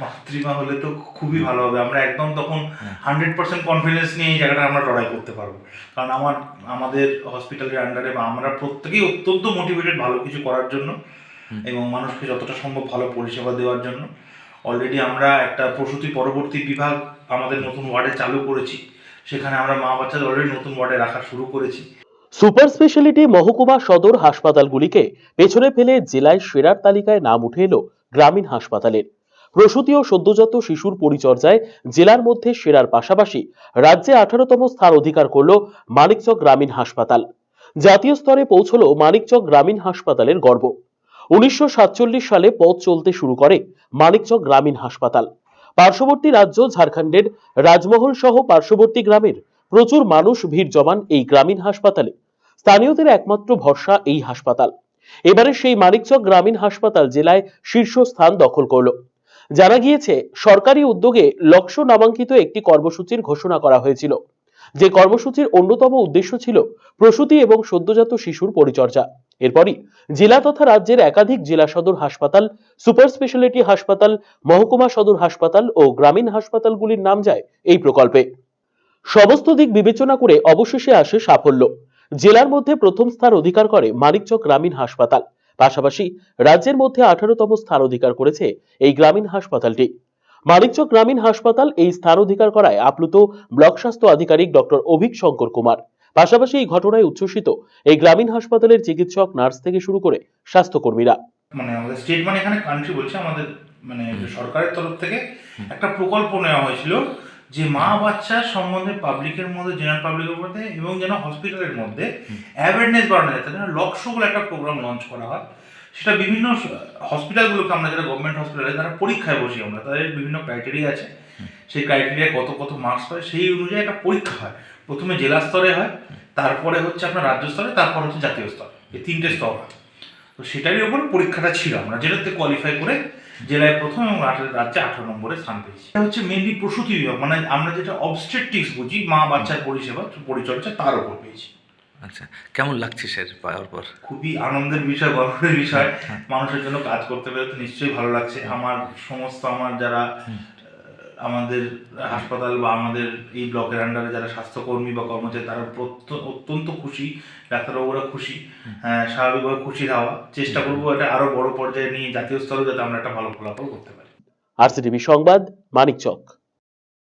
মাতৃমা হলে তো খুবই ভালো হবে। আমরা একদম তখন। হান্ড্রেড পার্সেন্ট কনফিডেন্স নিয়ে এই জায়গাটা আমরা লড়াই করতে পারব। কারণ আমার আমাদের হসপিটালের আন্ডারে বা আমরা প্রত্যেকেই অত্যন্ত মোটিভেটেড ভালো কিছু করার জন্য এবং মানুষকে যতটা সম্ভব ভালো পরিষেবা দেওয়ার জন্য। অলরেডি আমরা একটা প্রসূতি পরবর্তী বিভাগ আমাদের নতুন ওয়ার্ডে চালু করেছি। সেখানে আমরা মা বাচ্চাদের অলরেডি নতুন ওয়ার্ডে রাখা শুরু করেছি। সুপার স্পেশালিটি মহকুমা সদর হাসপাতালগুলিকে পেছনে ফেলে জেলায় সেরার তালিকায় নাম উঠে এলো গ্রামীণ হাসপাতালের। প্রসূতি ও সদ্যজাত শিশুর পরিচর্যায় জেলার মধ্যে সেরার পাশাপাশি রাজ্যে আঠারোতম স্থান অধিকার করল মানিকচক গ্রামীণ হাসপাতাল। জাতীয় স্তরে পৌঁছল মানিকচক গ্রামীণ হাসপাতালের গর্ব। উনিশশো সালে পথ চলতে শুরু করে মানিকচক গ্রামীণ হাসপাতাল। পার্শ্ববর্তী রাজ্য ঝাড়খণ্ডের রাজমহল সহ পার্শ্ববর্তী গ্রামের প্রচুর মানুষ ভিড় জমান এই গ্রামীণ হাসপাতালে। স্থানীয়দের একমাত্র ভরসা এই হাসপাতাল। এবারে সেই মানিকচক গ্রামীণ হাসপাতাল জেলায় শীর্ষস্থান দখল করল। জানা গিয়েছে, সরকারি উদ্যোগে লক্ষ্য নামাঙ্কিত একটি কর্মসূচির ঘোষণা করা হয়েছিল। যে কর্মসূচির অন্যতম উদ্দেশ্য ছিল প্রসূতি এবং সদ্যজাত শিশুর পরিচর্যা। এরপরই জেলা তথা রাজ্যের একাধিক জেলা সদর হাসপাতাল, সুপার স্পেশালিটি হাসপাতাল, মহকুমা সদর হাসপাতাল ও গ্রামীণ হাসপাতালগুলির নাম যায় এই প্রকল্পে। সমস্ত দিক বিবেচনা করে অবশেষে আসে সাফল্য। জেলার মধ্যে প্রথম স্থান অধিকার করে মানিকচক গ্রামীণ হাসপাতাল। পাশাপাশি রাজ্যের মধ্যে আঠারোতম স্থান অধিকার করেছে এই গ্রামীণ হাসপাতালটি। মানিকচক গ্রামীণ হাসপাতাল এই স্থান অধিকার করায় আপ্লুত ব্লক স্বাস্থ্য আধিকারিক ডক্টর অভিক শঙ্কর কুমার। পাশাপাশি এই ঘটনায় উচ্ছ্বসিত এই গ্রামীণ হাসপাতালের চিকিৎসক নার্স থেকে শুরু করে স্বাস্থ্যকর্মীরা। মানে আমাদের স্টেট মানে এখানে কান্ট্রি বলছে আমাদের মানে সরকারের তরফ থেকে একটা প্রকল্প নেওয়া হয়েছিল। যে মা বাচ্চা সম্বন্ধে পাবলিকের মধ্যে জেনারেল পাবলিকের মধ্যে এবং যেন হসপিটালের মধ্যে অ্যাওয়ারনেস বাড়ানো যায় তার জন্য লক্ষ্য বলে একটা প্রোগ্রাম লঞ্চ করা হয়। সেটা বিভিন্ন হসপিটালগুলোকে আমরা যারা গভর্নমেন্ট হসপিটালে তারা পরীক্ষায় বসি আমরা তাদের বিভিন্ন ক্রাইটেরিয়া আছে। সেই ক্রাইটেরিয়া কত কত মার্কস পায় সেই অনুযায়ী একটা পরীক্ষা হয়। প্রথমে জেলা স্তরে হয় তারপরে হচ্ছে আপনার রাজ্য স্তরে তারপর হচ্ছে জাতীয় স্তর। এই তিনটে স্তর হয়। তো সেটারই ওপর পরীক্ষাটা ছিল। আমরা যেটাতে কোয়ালিফাই করে জেলায় প্রথম এবং আঠারো রাজ্যে আঠারো নম্বরে স্থান পেয়েছি। এটা হচ্ছে মেনলি প্রসূতি বিভাগ মানে আমরা যেটা অবস্ট্রেটিক্স বুঝি মা বাচ্চার পরিষেবা পরিচর্যা তার ওপর পেয়েছি। আচ্ছা কেমন লাগছে স্যার পাওয়ার পর? খুবই আনন্দের বিষয় গর্বের বিষয়। হ্যাঁ। মানুষের জন্য কাজ করতে পেরে তো নিশ্চয়ই ভালো লাগছে। আমার সমস্ত আমার যারা আমাদের হাসপাতাল বা আমাদের এই ব্লকের আন্ডারে যারা স্বাস্থ্যকর্মী বা কর্মচারী তারা অত্যন্ত খুশি ডাক্তারবাবুরা খুশি আহ, স্বাভাবিকভাবে খুশি হওয়া। চেষ্টা করব এটা আরও বড় পর্যায়ে নিয়ে জাতীয় স্তরে যাতে আমরা একটা ভালো ফলাফল করতে পারি। আর সিটিভি সংবাদ মানিকচক।